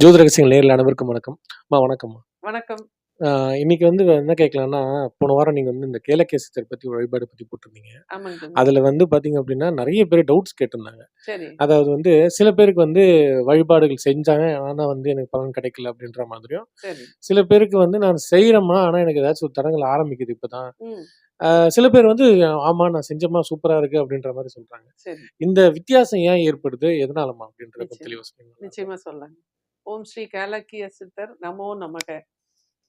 ஜோதி ரகசியங்கள் நேரில் அனைவருக்கும் வணக்கம். அம்மா வணக்கம்மா. வணக்கம். இன்னைக்கு வந்து என்ன கேட்கலாம்னா போன வாரம் நீங்கள் வந்து இந்த கேலக்கேசத்தை பற்றி வழிபாடு பற்றி போட்டிருந்தீங்க. அதில் வந்து பார்த்தீங்க அப்படின்னா நிறைய பேர் டவுட்ஸ் கேட்டிருந்தாங்க. அதாவது வந்து சில பேருக்கு வந்து வழிபாடுகள் செஞ்சாங்க ஆனால் வந்து எனக்கு பலன் கிடைக்கல அப்படின்ற மாதிரியும். சில பேருக்கு வந்து நான் செய்கிறேம்மா ஆனால் எனக்கு ஏதாச்சும் ஒரு தடங்கள் ஆரம்பிக்குது இப்போ தான் ம் சில பேர் வந்து ஆமாம் நான் செஞ்சம்மா சூப்பராக இருக்குது அப்படின்ற மாதிரி சொல்கிறாங்க சரி. இந்த வித்தியாசம் ஏன் ஏற்படுது? எதனாலம்மா அப்படின்றத. தெளிவாக சொல்லுங்க. நிச்சயமா சொல்லலாம் ஓம் ஸ்ரீ கேலக்கிய சித்தர் நமோ நமக.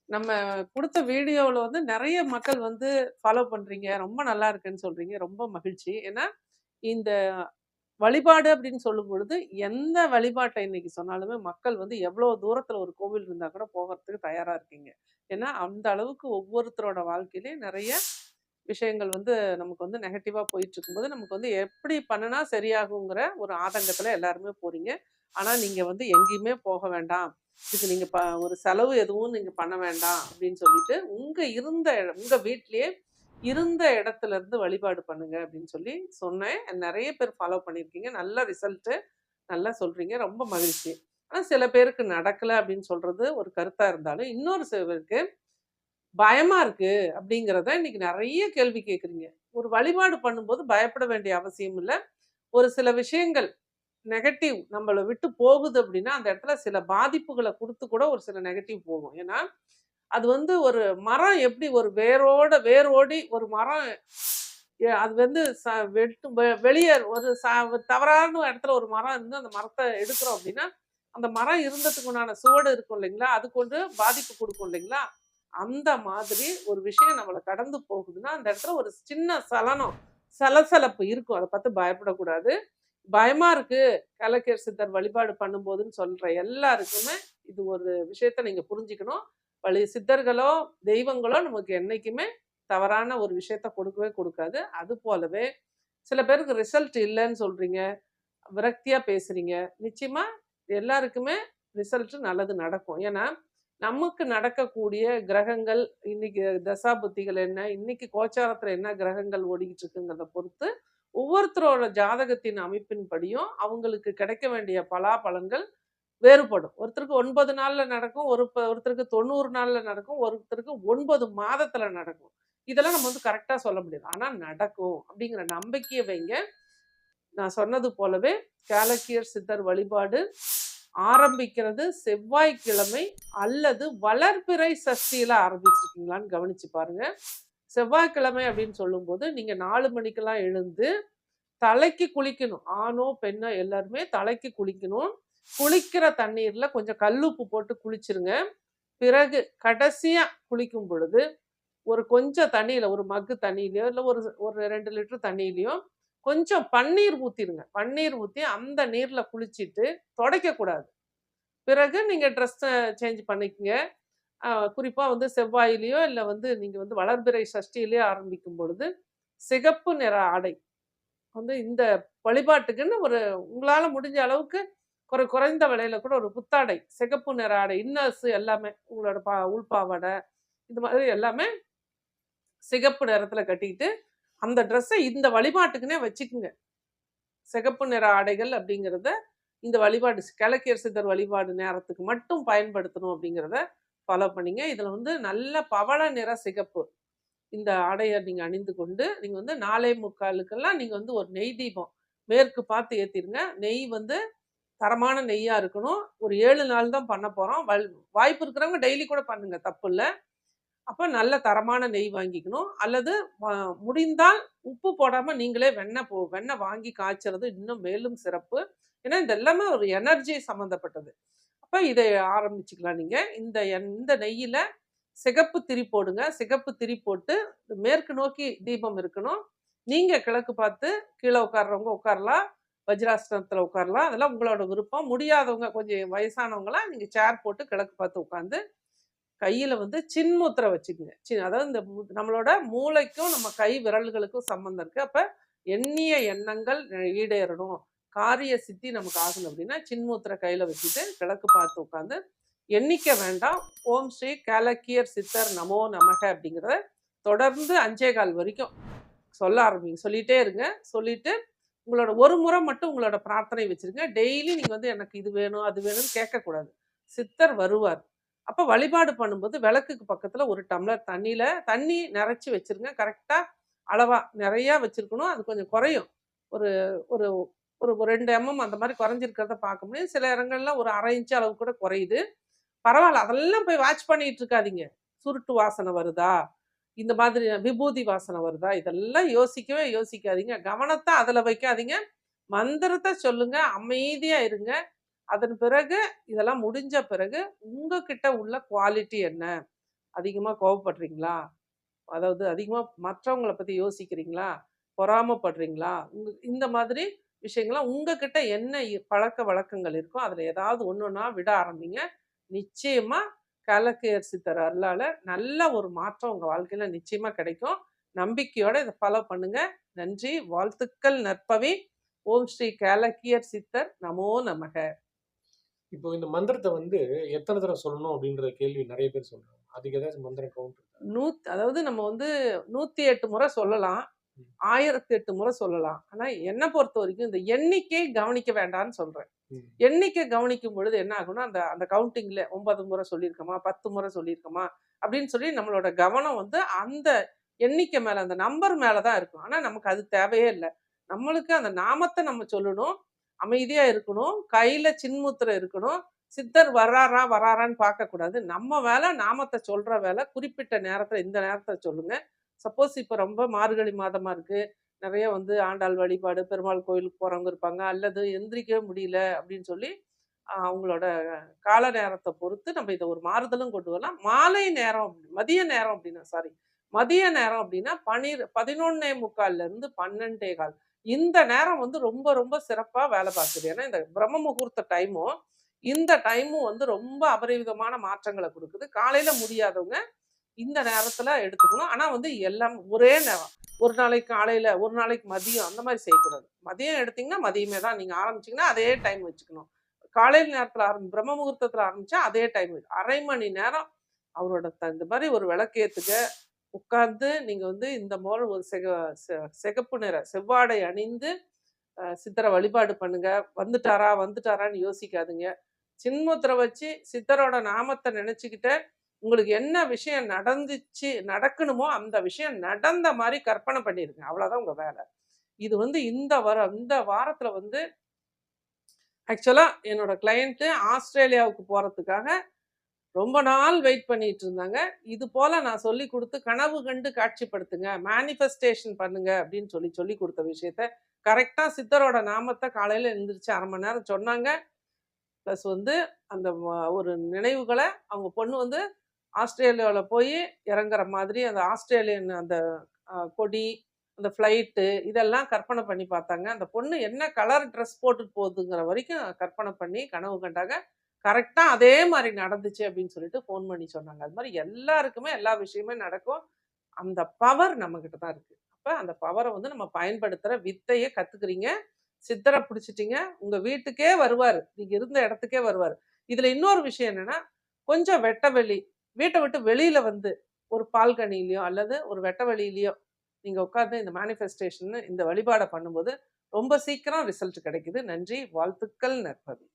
நம்ம கொடுத்த வீடியோவில் வந்து நிறைய மக்கள் வந்து ஃபாலோ பண்ணுறீங்க ரொம்ப நல்லா இருக்குன்னு சொல்கிறீங்க ரொம்ப மகிழ்ச்சி. ஏன்னா இந்த வழிபாடு அப்படின்னு சொல்லும் பொழுது எந்த வழிபாட்டை இன்னைக்கு சொன்னாலுமே மக்கள் வந்து எவ்வளோ தூரத்தில் ஒரு கோவில் இருந்தால் கூட போகிறதுக்கு தயாராக இருக்கீங்க. ஏன்னா அந்த அளவுக்கு ஒவ்வொருத்தரோட வாழ்க்கையிலையும் நிறைய விஷயங்கள் வந்து நமக்கு வந்து நெகட்டிவாக போயிட்டு இருக்கும்போது நமக்கு வந்து எப்படி பண்ணினா சரியாகுங்கிற ஒரு ஆதங்கத்தில் எல்லாருமே போகிறீங்க ஆனால் நீங்கள் வந்து எங்கேயுமே போக வேண்டாம். இதுக்கு நீங்கள் ப ஒரு செலவு எதுவும் நீங்கள் பண்ண வேண்டாம் அப்படின்னு சொல்லிட்டு உங்கள் இருந்த உங்கள் வீட்டிலேயே இருந்த இடத்துல இருந்து வழிபாடு பண்ணுங்க அப்படின்னு சொல்லி சொன்னேன். நிறைய பேர் ஃபாலோ பண்ணியிருக்கீங்க. நல்ல ரிசல்ட்டு நல்லா சொல்கிறீங்க ரொம்ப மகிழ்ச்சி. ஆனால் சில பேருக்கு நடக்கலை அப்படின்னு சொல்கிறது ஒரு கருத்தாக இருந்தாலும் இன்னொரு சில பேருக்கு பயமாக இருக்குது அப்படிங்கிறத இன்னைக்கு நிறைய கேள்வி கேட்குறீங்க. ஒரு வழிபாடு பண்ணும்போது பயப்பட வேண்டிய அவசியம் இல்லை. ஒரு சில விஷயங்கள் நெகட்டிவ் நம்மளை விட்டு போகுது அப்படின்னா அந்த இடத்துல சில பாதிப்புகளை கொடுத்து கூட ஒரு சில நெகட்டிவ் போகும். ஏன்னா அது வந்து ஒரு மரம் எப்படி ஒரு வேரோட வேரோடி ஒரு மரம் அது வந்து ச வெட்டு வெ- வெளியே ஒரு ச ஒரு தவறான இடத்துல ஒரு மரம் இருந்து அந்த மரத்தை எடுக்கிறோம் அப்படின்னா அந்த மரம் இருந்ததுக்கு உண்டான சுவடு இருக்கும் இல்லைங்களா? அது கொண்டு பாதிப்பு கொடுக்கும் இல்லைங்களா? அந்த மாதிரி ஒரு விஷயம் நம்மளை கடந்து போகுதுன்னா அந்த இடத்துல ஒரு சின்ன சலனம் சலசலப்பு இருக்கும். அதை பார்த்து பயப்படக்கூடாது. பயமா இருக்கு. கலக்கேர் சித்தர் வழிபாடு பண்ணும்போதுன்னு சொல்ற எல்லாருக்குமே இது ஒரு விஷயத்த நீங்க புரிஞ்சுக்கணும். வழி சித்தர்களோ தெய்வங்களோ நமக்கு என்னைக்குமே தவறான ஒரு விஷயத்த கொடுக்கவே கொடுக்காது. அது போலவே சில பேருக்கு ரிசல்ட் இல்லைன்னு சொல்றீங்க. விரக்தியா பேசுறீங்க. நிச்சயமா எல்லாருக்குமே ரிசல்ட் நல்லது நடக்கும். ஏன்னா நமக்கு நடக்கக்கூடிய கிரகங்கள் இன்னைக்கு தசா புத்திகள் என்ன இன்னைக்கு கோச்சாரத்துல என்ன கிரகங்கள் ஓடிக்கிட்டு இருக்குங்கிறத பொறுத்து ஒவ்வொருத்தரோட ஜாதகத்தின் அமைப்பின்படியும் அவங்களுக்கு கிடைக்க வேண்டிய பலாபலங்கள் வேறுபடும். ஒருத்தருக்கு ஒன்பது நாளில் நடக்கும் ஒரு ப- ஒருத்தருக்கு தொண்ணூறு நாளில் நடக்கும் ஒருத்தருக்கு ஒன்பது மாதத்தில் நடக்கும். இதெல்லாம் நம்ம வந்து கரெக்டாக சொல்ல முடியாது. ஆனால் நடக்கும் அப்படிங்கிற நம்பிக்கையை வைங்க. நான் சொன்னது போலவே கேலக்கியர் சித்தர் வழிபாடு ஆரம்பிக்கிறது செவ்வாய்க்கிழமை அல்லது வளர்பிறை சஷ்டியில் ஆரம்பிச்சிருக்கீங்களான்னு கவனிச்சு பாருங்கள் செவ்வாய்க்கிழமை அப்படின்னு சொல்லும்போது நீங்கள் நாலு மணிக்கெல்லாம் எழுந்து தலைக்கு குளிக்கணும். ஆணோ பெண்ணோ எல்லாருமே தலைக்கு குளிக்கணும். குளிக்கிற தண்ணீரில் கொஞ்சம் கல்லுப்பு போட்டு குளிச்சிருங்க. பிறகு கடைசியாக குளிக்கும் பொழுது ஒரு கொஞ்சம் தண்ணியில் ஒரு மக்கு தண்ணியிலையோ இல்லை ஒரு ஒரு ரெண்டு லிட்டர் தண்ணியிலையோ கொஞ்சம் பன்னீர் ஊற்றிடுங்க பன்னீர் ஊற்றி அந்த நீரில் குளிச்சிட்டு துடைக்கக்கூடாது. பிறகு நீங்கள் ட்ரெஸ்ஸை சேஞ்ச் பண்ணிக்கங்க. குறிப்பாக வந்து செவ்வாயிலையோ இல்லை வந்து நீங்கள் வந்து வளர்பிறை சஷ்டியிலையோ ஆரம்பிக்கும் பொழுது சிகப்பு நிற ஆடை வந்து இந்த வழிபாட்டுக்குன்னு ஒரு உங்களால் முடிஞ்ச அளவுக்கு குறை குறைந்த விலையில கூட ஒரு புத்தாடை சிகப்பு நிற ஆடை இன்னர்ஸ் எல்லாமே உங்களோட பா உள்பாவடை இது மாதிரி எல்லாமே சிகப்பு நிறத்தில் கட்டிக்கிட்டு அந்த ட்ரெஸ்ஸை இந்த வழிபாட்டுக்குன்னே வச்சுக்குங்க. சிகப்பு நிற ஆடைகள் அப்படிங்கிறத இந்த வழிபாடு கிழக்கியர் சித்தர் வழிபாடு நேரத்துக்கு மட்டும் பயன்படுத்தணும் அப்படிங்கிறத ஃபாலோ பண்ணிங்க. இதில் வந்து நல்ல பவள நிற சிகப்பு இந்த ஆடையை நீங்கள் அணிந்து கொண்டு நீங்கள் வந்து நாலே முக்காலுக்கெல்லாம் நீங்கள் வந்து ஒரு நெய் தீபம் மேற்கு பார்த்து ஏற்றிடுங்க நெய் வந்து தரமான நெய்யாக இருக்கணும். ஒரு ஏழு நாள் தான் பண்ண போகிறோம் வல் வாய்ப்பு இருக்கிறவங்க டெய்லி கூட பண்ணுங்க. தப்பு இல்லை. அப்போ நல்ல தரமான நெய் வாங்கிக்கணும். அல்லது முடிந்தால் உப்பு போடாமல் நீங்களே வெண்ணெய் போ வெண்ணெய் வாங்கி காய்ச்சறது இன்னும் மேலும் சிறப்பு. ஏன்னா இது எல்லாமே ஒரு எனர்ஜி சம்மந்தப்பட்டது அப்போ இதை ஆரம்பிச்சுக்கலாம் நீங்கள் இந்த எண்- இந்த நெய்யில் சிகப்பு திரி போடுங்க. சிகப்பு திரி போட்டு மேற்கு நோக்கி தீபம் இருக்கணும். நீங்கள் கிழக்கு பார்த்து கீழே உட்கார்றவங்க உட்காரலாம். வஜ்ராசனத்தில் உட்காரலாம். அதெல்லாம் உங்களோட விருப்பம். முடியாதவங்க கொஞ்சம் வயசானவங்களாம் நீங்கள் சேர் போட்டு கிழக்கு பார்த்து உட்காந்து கையில் வந்து சின்முத்திரை வச்சுக்கோங்க. சின் அதாவது இந்த நம்மளோட மூளைக்கும் நம்ம கை விரல்களுக்கும் சம்மந்தம் இருக்குது அப்போ எண்ணிய எண்ணங்கள் ஈடேறணும். காரிய சித்தி நமக்கு ஆகணும் அப்படின்னா சின்மூத்திர கையில் வச்சுட்டு கிழக்கு பார்த்து உட்காந்து எண்ணிக்க வேண்டாம். ஓம் ஸ்ரீ கேலக்கியர் சித்தர் நமோ நமக அப்படிங்கிறத தொடர்ந்து அஞ்சே கால் வரைக்கும் சொல்ல ஆரம்பிங்க. சொல்லிட்டே இருங்க. சொல்லிட்டு உங்களோட ஒரு முறை மட்டும் உங்களோட பிரார்த்தனை வச்சிருங்க. டெய்லி நீங்கள் வந்து எனக்கு இது வேணும் அது வேணும்னு கேட்கக்கூடாது. சித்தர் வருவார். அப்ப வழிபாடு பண்ணும்போது விளக்குக்கு பக்கத்துல ஒரு டம்ளர் தண்ணியில தண்ணி நிறைச்சி வச்சிருங்க. கரெக்டா அளவா நிறைய வச்சிருக்கணும். அது கொஞ்சம் குறையும். ஒரு ஒரு ஒரு ஒரு ரெண்டு எம்எம் அந்த மாதிரி குறைஞ்சிருக்கிறத பார்க்க முடியும். சில இடங்கள்ல ஒரு அரை இன்ச்சு அளவு கூட குறையுது. பரவாயில்ல அதெல்லாம் போய் வாட்ச் பண்ணிட்டு இருக்காதீங்க. சுருட்டு வாசனை வருதா? இந்த மாதிரி விபூதி வாசனை வருதா? இதெல்லாம் யோசிக்கவே யோசிக்காதீங்க. கவனத்தை அதில் வைக்காதீங்க. மந்திரத்தை சொல்லுங்க. அமைதியாக இருங்க. அதன் பிறகு இதெல்லாம் முடிஞ்ச பிறகு உங்ககிட்ட உள்ள குவாலிட்டி என்ன? அதிகமாக கோவப்படுறீங்களா? அதாவது அதிகமாக மற்றவங்களை பற்றி யோசிக்கிறீங்களா? பொறாமப்படுறீங்களா? உங்க இந்த மாதிரி விஷயங்கள்லாம் உங்ககிட்ட என்ன பழக்க வழக்கங்கள் இருக்கோ அதில் ஏதாவது ஒன்று ஒன்றா விட ஆரம்பிங்க. நிச்சயமா கலக்கையர் சித்தர் அருளால நல்ல ஒரு மாற்றம் உங்கள் வாழ்க்கையில் நிச்சயமாக கிடைக்கும். நம்பிக்கையோட இதை ஃபாலோ பண்ணுங்க. நன்றி. வாழ்த்துக்கள் நற்பவி. ஓம் ஸ்ரீ கேலக்கியர் சித்தர். நமோ நமக. இப்போ இந்த மந்திரத்தை வந்து எத்தனை தடவை சொல்லணும் அப்படின்ற கேள்வி நிறைய பேர் சொல்றாங்க. அதுக்கு ஏதாச்சும் மந்திரம் கவுண்ட் நூத் அதாவது நம்ம வந்து நூத்தி எட்டு முறை சொல்லலாம். ஆயிரத்தி எட்டு முறை சொல்லலாம். ஆனா என்னை பொறுத்த வரைக்கும் இந்த எண்ணிக்கை கவனிக்க வேண்டாம்னு சொல்றேன். எண்ணிக்கை கவனிக்கும் பொழுது என்ன ஆகும்னா அந்த அந்த கவுண்டிங்ல ஒன்பது முறை சொல்லியிருக்கோமா பத்து முறை சொல்லியிருக்கோமா அப்படின்னு சொல்லி நம்மளோட கவனம் வந்து அந்த எண்ணிக்கை மேல அந்த நம்பர் மேல தான் இருக்கும். ஆனா நமக்கு அது தேவையே இல்லை. நம்மளுக்கு அந்த நாமத்தை நம்ம சொல்லணும் அமைதியா இருக்கணும் கையில சின்முத்திரை இருக்கணும் சித்தர் வர்றாரா வராரான்னு பார்க்கக்கூடாது. நம்ம வேலை நாமத்தை சொல்ற வேலை. குறிப்பிட்ட நேரத்துல இந்த நேரத்துல சொல்லுங்க. சப்போஸ் இப்போ ரொம்ப மார்கழி மாதமாக இருக்குது நிறைய வந்து ஆண்டாள் வழிபாடு பெருமாள் கோயிலுக்கு போகிறவங்க இருப்பாங்க. அல்லது எந்திரிக்கவே முடியல அப்படின்னு சொல்லி அவங்களோட கால நேரத்தை பொறுத்து நம்ம இதை ஒரு மாறுதலும் கொண்டு வரலாம். மாலை நேரம் அப்படி- மதிய நேரம் அப்படின்னா சாரி மதிய நேரம் அப்படின்னா பனிர் பதினொன்னே முக்கால்ல இருந்து பன்னெண்டே கால். இந்த நேரம் வந்து ரொம்ப ரொம்ப சிறப்பாக வேலை பார்க்குது. ஏன்னா இந்த பிரம்ம முகூர்த்த டைமும் இந்த டைமும் வந்து ரொம்ப அபரிவிதமான மாற்றங்களை கொடுக்குது. காலையில முடியாதவங்க இந்த நேரத்துல எடுத்துக்கணும். ஆனா வந்து எல்லாம் ஒரே நேரம். ஒரு நாளைக்கு காலையில ஒரு நாளைக்கு மதியம் அந்த மாதிரி செய்யக்கூடாது. மதியம் எடுத்தீங்கன்னா மதியமே தான். நீங்க ஆரம்பிச்சீங்கன்னா அதே டைம் வச்சுக்கணும். காலையில் நேரத்துல ஆரம்பி பிரம்ம முகூர்த்தத்துல ஆரம்பிச்சா அதே டைம் அரை மணி நேரம் அவரோட தகுந்த இந்த மாதிரி ஒரு விளக்கேத்துக்க உட்கார்ந்து நீங்க வந்து இந்த போல ஒரு செக சிகப்பு நிற செவ்வாடை அணிந்து சித்தரை வழிபாடு பண்ணுங்க. வந்துட்டாரா வந்துட்டாரான்னு யோசிக்காதுங்க. சின்முத்திரை வச்சு சித்தரோட நாமத்தை நினைச்சுக்கிட்டு உங்களுக்கு என்ன விஷயம் நடந்துச்சு நடக்கணுமோ அந்த விஷயம் நடந்த மாதிரி கற்பனை பண்ணிருங்க. அவ்வளோதான் உங்கள் வேலை. இது வந்து இந்த வாரம் இந்த வாரத்தில் வந்து ஆக்சுவலாக என்னோட கிளையண்ட்டு ஆஸ்திரேலியாவுக்கு போகிறதுக்காக ரொம்ப நாள் வெயிட் பண்ணிட்டு இருந்தாங்க. இது போல் நான் சொல்லி கொடுத்து கனவு கண்டு காட்சிப்படுத்துங்க. மேனிஃபெஸ்டேஷன் பண்ணுங்க அப்படின்னு சொல்லி சொல்லி கொடுத்த விஷயத்த கரெக்டாக சித்தரோட நாமத்தை காலையில் எழுந்திரிச்சு அரை மணி நேரம் சொன்னாங்க. ப்ளஸ் வந்து அந்த ஒரு நினைவுகளை அவங்க பொண்ணு வந்து ஆஸ்திரேலியாவில் போய் இறங்குற மாதிரி அந்த ஆஸ்திரேலியன் அந்த கொடி அந்த ஃப்ளைட்டு இதெல்லாம் கற்பனை பண்ணி பார்த்தாங்க. அந்த பொண்ணு என்ன கலர் ட்ரெஸ் போட்டுட்டு போகுதுங்கிற வரைக்கும் கற்பனை பண்ணி கனவு கண்டாங்க. கரெக்டாக அதே மாதிரி நடந்துச்சு அப்படின்னு சொல்லிட்டு ஃபோன் பண்ணி சொன்னாங்க. அது மாதிரி எல்லாருக்குமே எல்லா விஷயமே நடக்கும். அந்த பவர் நம்மக்கிட்ட தான் இருக்குது அப்போ அந்த பவரை வந்து நம்ம பயன்படுத்துகிற வித்தையை கற்றுக்குறீங்க சித்தரை பிடிச்சிட்டீங்க. உங்கள் வீட்டுக்கே வருவார். நீங்கள் இருந்த இடத்துக்கே வருவார். இதில் இன்னொரு விஷயம் என்னென்னா கொஞ்சம் வெட்ட வெளி வீட்டை விட்டு வெளியில் வந்து ஒரு பால்கனிலையோ அல்லது ஒரு வெட்ட வழியிலையோ நீங்கள் உட்காந்து இந்த மேனிஃபெஸ்டேஷன் இந்த வழிபாடை பண்ணும்போது ரொம்ப சீக்கிரம் ரிசல்ட் கிடைக்குது. நன்றி. வாழ்த்துக்கள் நற்பவி